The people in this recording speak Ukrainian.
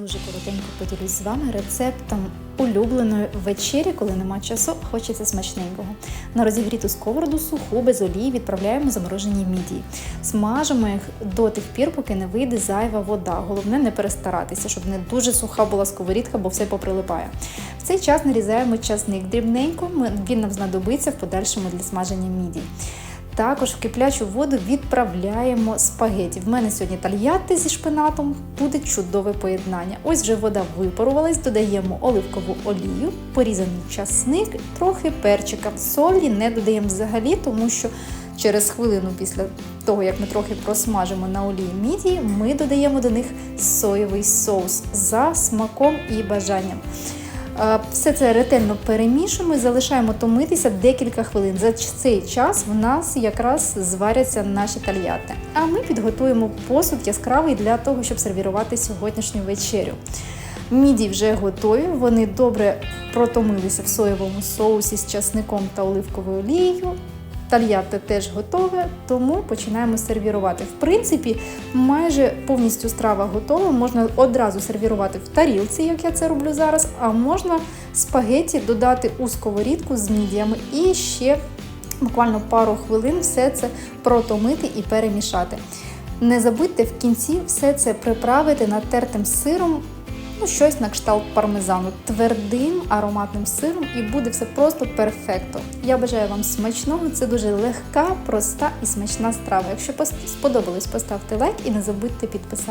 Дуже коротенько поділюсь з вами рецептом улюбленої вечері, коли нема часу, хочеться смачненького. На розігріту сковороду суху без олії відправляємо заморожені мідії. Смажимо їх до тих пір, поки не вийде зайва вода. Головне не перестаратися, щоб не дуже суха була сковорідка, бо все поприлипає. В цей час нарізаємо часник дрібненько. Він нам знадобиться в подальшому для смаження мідій. Також в киплячу воду відправляємо спагеті. В мене сьогодні тальятти зі шпинатом буде чудове поєднання. Ось вже вода випарувалась, додаємо оливкову олію, порізаний часник, трохи перчика. Солі не додаємо взагалі, тому що через хвилину після того, як ми трохи просмажимо на олії мідії, ми додаємо до них соєвий соус за смаком і бажанням. Е, Все це ретельно перемішуємо і залишаємо томитися декілька хвилин. За цей час в нас якраз зваряться наші тальяти. А ми підготуємо посуд яскравий для того, щоб сервірувати сьогоднішню вечерю. Міді вже готові, вони добре протомилися в соєвому соусі з часником та оливковою олією. Тальятте теж готове, тому починаємо сервірувати. В принципі, майже повністю страва готова. Можна одразу сервірувати в тарілці, як я це роблю зараз, а можна спагеті додати у сковорідку з мідіями і ще буквально пару хвилин все це протомити і перемішати. Не забудьте в кінці все це приправити натертим сиром. Ну, щось на кшталт пармезану, твердим ароматним сиром, і буде все просто перфекто. Я бажаю вам смачного. Це дуже легка, проста і смачна страва. Якщо сподобалось, поставте лайк і не забудьте підписатися.